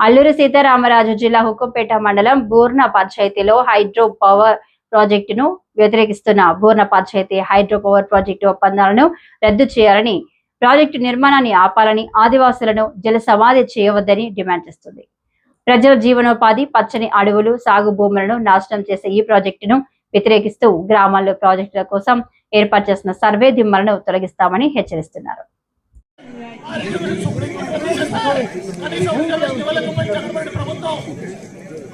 అల్లూరు సీతారామరాజు జిల్లా హుకుంపేట మండలం బూర్ణ పంచాయతీలో హైడ్రో పవర్ ప్రాజెక్టును వ్యతిరేకిస్తున్న Burna panchayat hydro power project ఒప్పందాలను రద్దు చేయాలని ప్రాజెక్టు నిర్మాణాన్ని ఆపాలని ఆదివాసులను జల సమాధి చేయవద్దని డిమాండ్ చేస్తుంది. ప్రజల జీవనోపాధి పచ్చని అడవులు సాగు భూములను నాశనం చేసే ఈ ప్రాజెక్టును వ్యతిరేకిస్తూ గ్రామాల్లో ప్రాజెక్టుల కోసం ఏర్పాటు చేసిన సర్వే దిమ్మలను తొలగిస్తామని హెచ్చరిస్తున్నారు. ప్రభుత్వం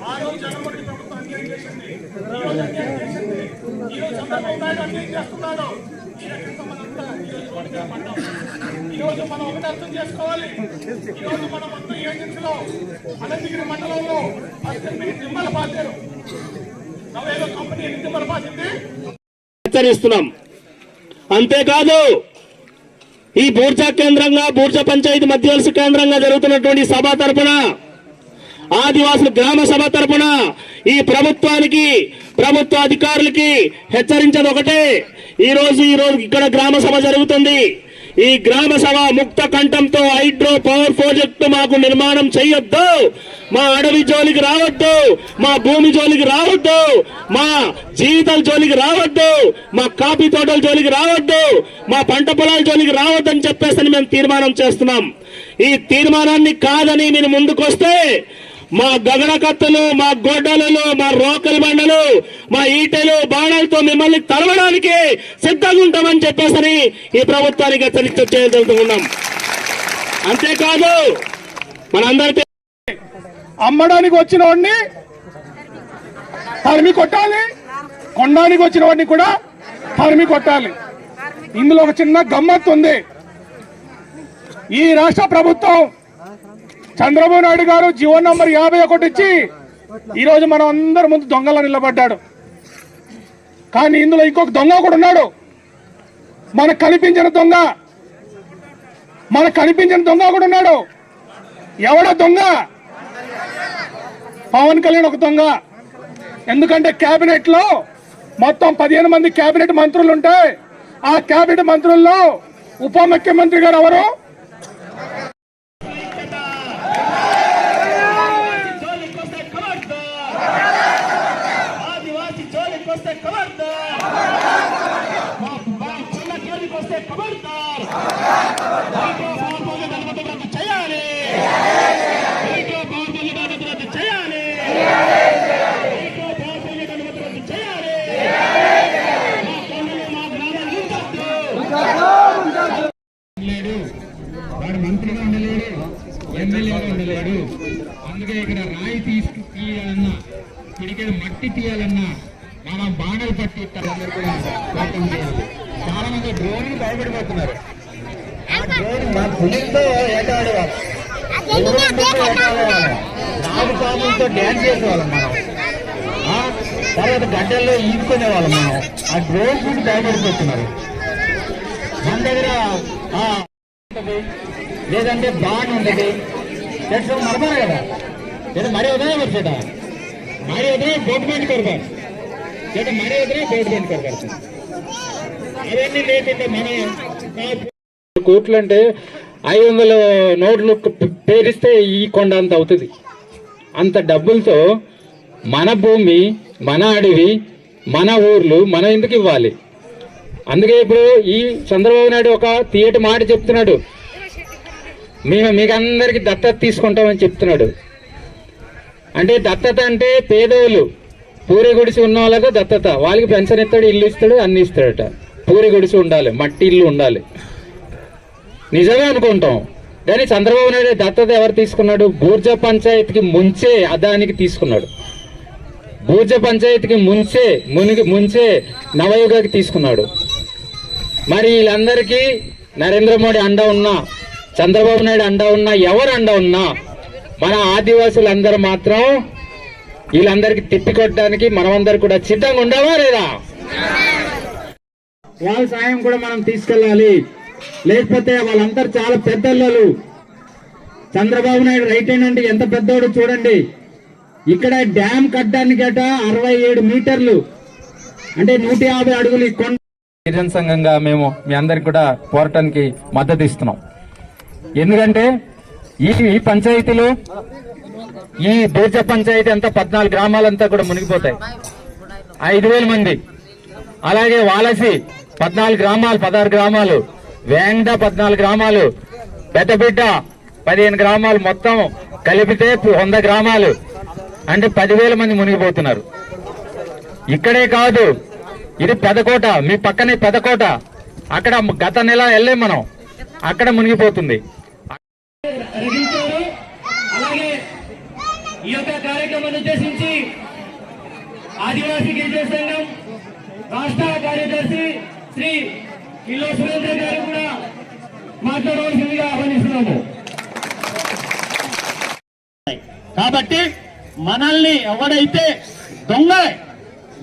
ఆ రోజు జగన్మోహన్ ప్రభుత్వం అన్యాయం చేసింది ఈ రోజు చంద్రబాబు నాయుడు అన్యాయం చేస్తున్నాడు మనం ఒకటి అర్థం చేసుకోవాలి ఈరోజు మనం మొత్తం ఏజెన్సీలో అనంతగిరి మండలంలో పద్దెనిమిది నిమ్మల బాధ్యారు నవేదో కంపెనీ ఎన్ని నిమ్మల బాధ్యత హెచ్చరిస్తున్నాం అంతేకాదు ఈ బూర్జా కేంద్రంగా బూర్జా పంచాయతీ మధ్యవర్తి కేంద్రంగా జరుగుతున్నటువంటి సభ తరపున ఆదివాసులు గ్రామ సభ తరపున ఈ ప్రభుత్వానికి ప్రభుత్వ అధికారులకి హెచ్చరించేది ఒకటే. ఈ రోజు ఈ రోజు ఇక్కడ గ్రామ సభ జరుగుతుంది. ఈ గ్రామ సభ ముక్త కంఠంతో హైడ్రో పవర్ ప్రాజెక్టు మాకు నిర్మాణం చేయొద్దు. మా అడవి జోలికి రావద్దు. మా భూమి జోలికి రావద్దు. మా జీవితాల జోలికి రావద్దు. మా కాఫీ తోటల జోలికి రావద్దు. మా పంట పొలాల జోలికి రావద్దని చెప్పేసి మేము తీర్మానం చేస్తున్నాం. ఈ తీర్మానాన్ని కాదని నేను ముందుకొస్తే మా గగనకత్తలు మా గొడ్డలు మా రోకలి బండలు మా ఈటెలు బాణాలతో మిమ్మల్ని తరవడానికి సిద్ధంగా ఉంటామని చెప్పేసి ఈ ప్రభుత్వానికి హెచ్చరిక చేయదలుచుకున్నాం అంతేకాదు మనందరికీ అమ్మడానికి వచ్చిన వాడిని తరిమి కొట్టాలి కొండానికి వచ్చిన వాడిని కూడా తరిమి కొట్టాలి. ఇందులో ఒక చిన్న గమ్మత్తు ఉంది. ఈ రాష్ట్ర ప్రభుత్వం చంద్రబాబు నాయుడు గారు జీవో నంబర్ యాభై ఒకటి ఇచ్చి ఈరోజు మనం అందరి ముందు దొంగలా నిలబడ్డాడు. కానీ ఇందులో ఇంకొక దొంగ కూడా ఉన్నాడు. మనకు కనిపించిన దొంగ. మనకు కనిపించిన దొంగ కూడా ఉన్నాడు. ఎవడో దొంగ? పవన్ కళ్యాణ్ ఒక దొంగ. ఎందుకంటే కేబినెట్లో మొత్తం పదిహేను మంది కేబినెట్ మంత్రులు ఉంటే ఆ కేబినెట్ మంత్రుల్లో ఉప ముఖ్యమంత్రి గారు ఎవరు జోలికొస్తే ఖబర్దార్ ఆదివాసి జోలికొస్తే ఖబర్దార్ మా మా కుల జోలికొస్తే ఖబర్దార్ హైడ్రో పవర్ ప్రాజెక్ట్ అనుమతి రద్దు చేయాలి హైడ్రో పవర్ ప్రాజెక్ట్ అనుమతి రద్దు చేయాలి హైడ్రో పవర్ ప్రాజెక్ట్ అనుమతి రద్దు చేయాలి మా పనులు మా గ్రామాలు ఉంచొద్దు లేడు వాడు మంత్రిగా ఉండలేడు ఎమ్మెల్యేగా ఉండలేడు అందుకే ఇక్కడ రాయి తీసుకు తీయాలన్నా పిడికెడు మట్టి తీయాలన్నా మనం బాణలు పట్టి కూడా చాలా మంది డ్రోన్ భయపడిపోతున్నారు పులితో పాములతో డ్యాన్స్ చేసేవాళ్ళం మనం. తర్వాత గడ్డల్లో ఈదుకునే వాళ్ళం మనం. ఆ డ్రోన్ చూసి భయపడిపోతున్నారు మన దగ్గర. లేదంటే బాండ్ ఉంటది. పెట్రోల్ నడపాలి కదా? లేదా మరీ ఉదయం వచ్చేట మరీ ఉదయం బోట్ బండి కొరకారు లేదా మరీ ఉదయం బోట్ బండి కొరకారు అవన్నీ లేకుంటే మన కోట్లు అంటే ఐదు వందల నోట్లు పేరిస్తే ఈ కొండ అంత అవుతుంది. అంత డబ్బులతో మన భూమి మన అడవి మన ఊర్లు మన ఎందుకు ఇవ్వాలి? అందుకే ఇప్పుడు ఈ చంద్రబాబు నాయుడు ఒక తీయటి మాట చెప్తున్నాడు. మేము మీకందరికి దత్తత తీసుకుంటామని చెప్తున్నాడు. అంటే దత్తత అంటే పేదోళ్ళు. పూరి గుడిసి ఉన్న వాళ్ళకు దత్తత. వాళ్ళకి పెన్షన్ ఇస్తాడు ఇల్లు ఇస్తాడు అన్ని ఇస్తాడట. పూరి గుడిసి ఉండాలి మట్టి ఇల్లు ఉండాలి. నిజమే అనుకుంటాం. కానీ చంద్రబాబు నాయుడు దత్తత ఎవరు తీసుకున్నాడు? బూర్జ పంచాయతీకి ముంచే అదానికి తీసుకున్నాడు. బూర్జ పంచాయతీకి ముంచే మునిగి ముంచే నవయుగకి తీసుకున్నాడు. మరి వీళ్ళందరికీ నరేంద్ర మోడీ అండ ఉన్నా చంద్రబాబు నాయుడు అండ ఉన్నా ఎవరు అండ ఉన్నా మన ఆదివాసులందరూ మాత్రం వీళ్ళందరికీ తిప్పికొట్టడానికి మనమందరూ కూడా సిద్ధంగా ఉండవా లేదా? వాళ్ళ సాయం కూడా మనం తీసుకెళ్ళాలి. లేకపోతే వాళ్ళందరూ చాలా పెద్దలు చంద్రబాబు నాయుడు రైట్ హ్యాండ్ అంటే ఎంత పెద్దోడు చూడండి. ఇక్కడ డ్యామ్ కట్టడానికి అట అరవై ఏడు మీటర్లు. అంటే నూట యాభై అడుగులు కొండ గిరిజన సంఘంగా మేము మీ అందరికి కూడా పోరాటానికి మద్దతు ఇస్తున్నాం. ఎందుకంటే ఈ ఈ పంచాయతీలో ఈ బూర్జ పంచాయతీ అంతా పద్నాలుగు గ్రామాలంతా కూడా మునిగిపోతాయి. ఐదు వేల మంది. అలాగే వాలసి పద్నాలుగు గ్రామాలు పదహారు గ్రామాలు. వేంగడ పద్నాలుగు గ్రామాలు పెద్దబిడ్డ పదిహేను గ్రామాలు మొత్తం కలిపితే వంద గ్రామాలు. అంటే పదివేల మంది మునిగిపోతున్నారు. ఇక్కడే కాదు ఇది పెదకోట మీ పక్కనే పెదకోట. అక్కడ గత నెల వెళ్ళే మనం. అక్కడ మునిగిపోతుంది. ఈ యొక్క కార్యక్రమాన్ని ఉద్దేశించి ఆదివాసీ గిరిజన సంఘం రాష్ట్ర కార్యదర్శి శ్రీ కిలో సురేంద్ర గారు కూడా మాట్లాడవలసిందిగా ఆహ్వానిస్తున్నాము. కాబట్టి మనల్ని ఎవడైతే దొంగ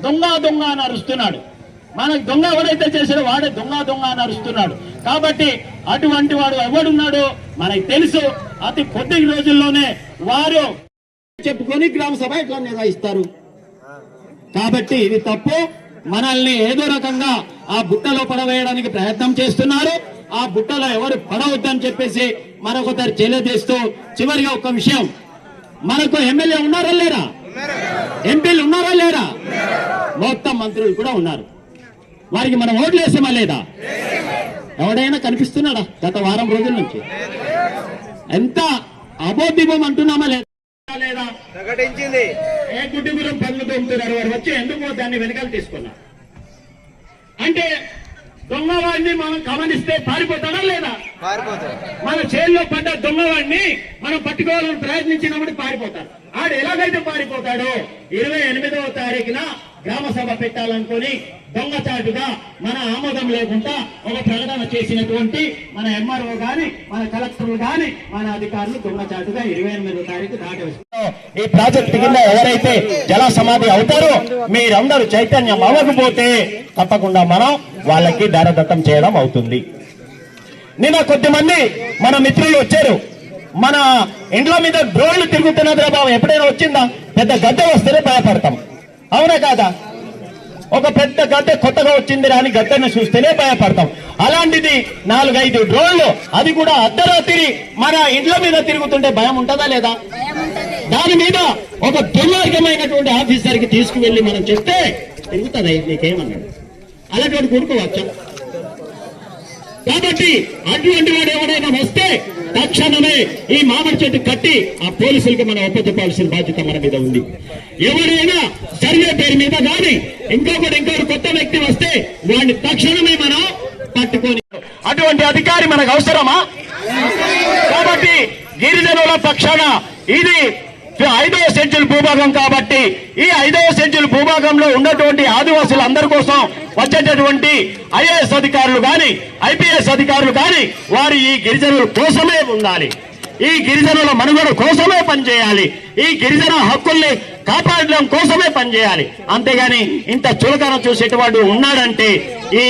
దొంగ దొంగ అని అరుస్తున్నాడు మనకు దొంగ ఎవడైతే చేసాడో వాడే దొంగ దొంగ అని అరుస్తున్నాడు. కాబట్టి అటువంటి వాడు ఎవడున్నాడో మనకు తెలుసు. అతి కొద్ది రోజుల్లోనే వారు చెప్పుకొని గ్రామ సభ ఇట్లా నిర్వహిస్తారు? కాబట్టి ఇది తప్పు. మనల్ని ఏదో రకంగా ఆ బుట్టలో పడవేయడానికి ప్రయత్నం చేస్తున్నారు. ఆ బుట్టలో ఎవరు పడవద్దని చెప్పేసి మరొకసారి తెలియజేస్తూ చివరిగా ఒక విషయం. మనకు ఎమ్మెల్యే ఉన్నారా లేరా? ఎంపీలు ఉన్నారా లేరా? మొత్తం మంత్రులు కూడా ఉన్నారు. వారికి మనం ఓట్లు వేసామా లేదా? ఎవడైనా కనిపిస్తున్నాడా గత వారం రోజుల నుంచి? ఎంత అబోధిబం అంటున్నామా లేదా లేదా? ప్రకటించింది. ఏ కుటుంబం పనులు తోముతున్నారు వారు వచ్చి ఎందుకు దాన్ని వెనకాల తీసుకున్నారు? అంటే దొంగవాడిని మనం గమనిస్తే పారిపోతాడా లేదా? మన చేతిలో పడ్డ దొంగవాడిని మనం పట్టుకోవాలని ప్రయత్నించినప్పుడు పారిపోతాడు. ఆడు ఎలాగైతే పారిపోతాడో ఇరవై ఎనిమిదవ తారీఖున గ్రామ సభ పెట్టాలనుకుని దొంగచాటుగా మన ఆమోదం లేకుండా ఒక ప్రకటన చేసినటువంటి మన ఎంఆర్ఓ గాని మన కలెక్టర్లు గాని మన అధికారులు దొంగచాటుగా ఇరవై ఎనిమిదో తారీఖు దాటి ఈ ప్రాజెక్ట్ కింద ఎవరైతే జల సమాధి అవుతారో మీరందరూ చైతన్యం అవ్వకపోతే తప్పకుండా మనం వాళ్ళకి దారదత్తం చేయడం అవుతుంది. నిన్న కొద్దిమంది మన మిత్రులు వచ్చారు. మన ఇండ్ల మీద డ్రోన్లు తిరుగుతున్నదిరా బాబు ఎప్పుడైనా వచ్చిందా? పెద్ద గడ్డ వస్తేనే భయపడతాం. అవునా కాదా? ఒక పెద్ద గడ్డ కొత్తగా వచ్చింది రాని గడ్డను చూస్తేనే భయపడతాం. అలాంటిది నాలుగైదు డ్రోన్లు అది కూడా అర్ధరాత్రి మన ఇండ్ల మీద తిరుగుతుంటే భయం ఉంటుందా లేదా? దాని మీద ఒక దుర్మార్గమైనటువంటి ఆఫీసర్కి తీసుకువెళ్ళి మనం చెప్తే తిరుగుతుంది? నీకేమన్నాడు? అలాంటి కూడుకోవచ్చు కాబట్టి అటువంటి వాడు ఎవడైనా వస్తే తక్షణమే ఈ మామిడి చెట్టు కట్టి ఆ పోలీసులకు మనం అప్పచెప్పాల్సిన బాధ్యత మన మీద ఉంది. ఎవరైనా సర్వే పేరు మీద కానీ ఇంకొకటి ఇంకొకటి కొత్త వ్యక్తి వస్తే వాడిని తక్షణమే మనం పట్టుకొని అటువంటి అధికారి మనకు అవసరమా? కాబట్టి గిరిజనుల పక్షాన ఇది ఐదవ సెంచుల్ భూభాగం కాబట్టి ఈ ఐదవ సెంచుల్ భూభాగంలో ఉన్నటువంటి ఆదివాసులు అందరి కోసం వచ్చేటటువంటి ఐఏఎస్ అధికారులు కానీ ఐపీఎస్ అధికారులు కానీ వారు ఈ గిరిజనుల కోసమే ఉండాలి. ఈ గిరిజనుల మనుగడ కోసమే పనిచేయాలి. ఈ గిరిజన హక్కుల్ని కాపాడడం కోసమే పనిచేయాలి. అంతేగాని ఇంత చులకన చూసేటవాడు ఉన్నాడంటే ఈ